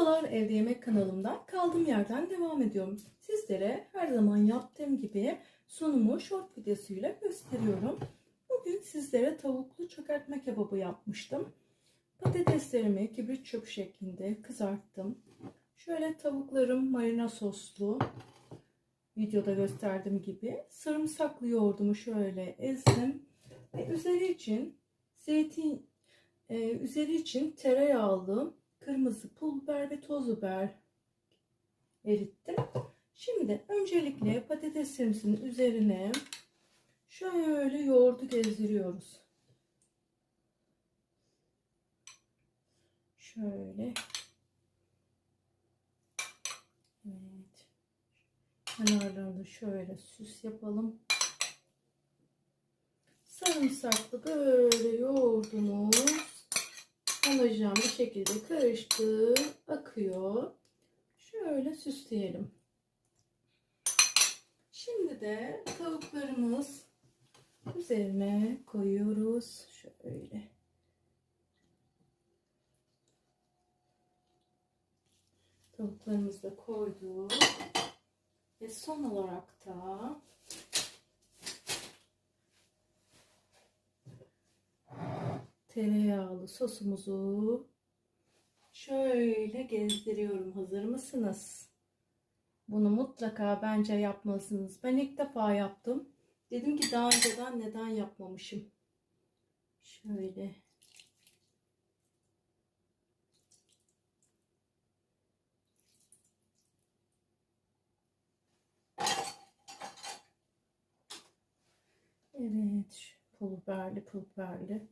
Merhabalar Evde Yemek kanalımdan kaldığım yerden devam ediyorum. Sizlere her zaman yaptığım gibi sunumu short videosuyla gösteriyorum. Bugün sizlere tavuklu çökertme kebabı yapmıştım. Patateslerimi kibrit çöp şeklinde kızarttım. Şöyle tavuklarım marina soslu. Videoda gösterdiğim gibi. Sarımsaklı yoğurdumu şöyle ezdim. Ve üzeri için zeytin, e, üzeri için tereyağlı kırmızı pul biber ve toz biber erittim. Şimdi öncelikle patateslerimizin üzerine şöyle yoğurdu gezdiriyoruz. Şöyle. Evet. Kenarlarını şöyle süs yapalım. Sarımsaklı böyle yoğurdumuz Alacağım bir şekilde karıştı. Akıyor. Şöyle süsleyelim. Şimdi de tavuklarımız üzerine koyuyoruz. Şöyle. Tavuklarımızı da koyduk. Ve son olarak da tereyağlı sosumuzu şöyle gezdiriyorum. Hazır mısınız? Bunu mutlaka bence yapmalısınız. Ben ilk defa yaptım. Dedim ki daha önceden neden yapmamışım. Şöyle. Evet. Pul biberli pul biberli.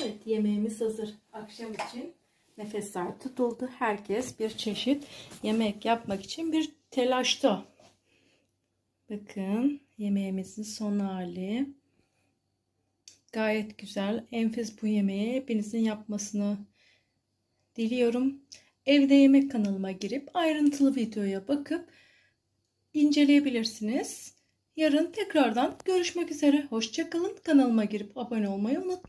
Evet yemeğimiz hazır. Akşam için nefesler tutuldu. Herkes bir çeşit yemek yapmak için bir telaşta. Bakın yemeğimizin son hali. Gayet güzel. Enfes bu yemeği hepinizin yapmasını diliyorum. Evde yemek kanalıma girip ayrıntılı videoya bakıp inceleyebilirsiniz. Yarın tekrardan görüşmek üzere. Hoşçakalın. Kanalıma girip abone olmayı unutmayın.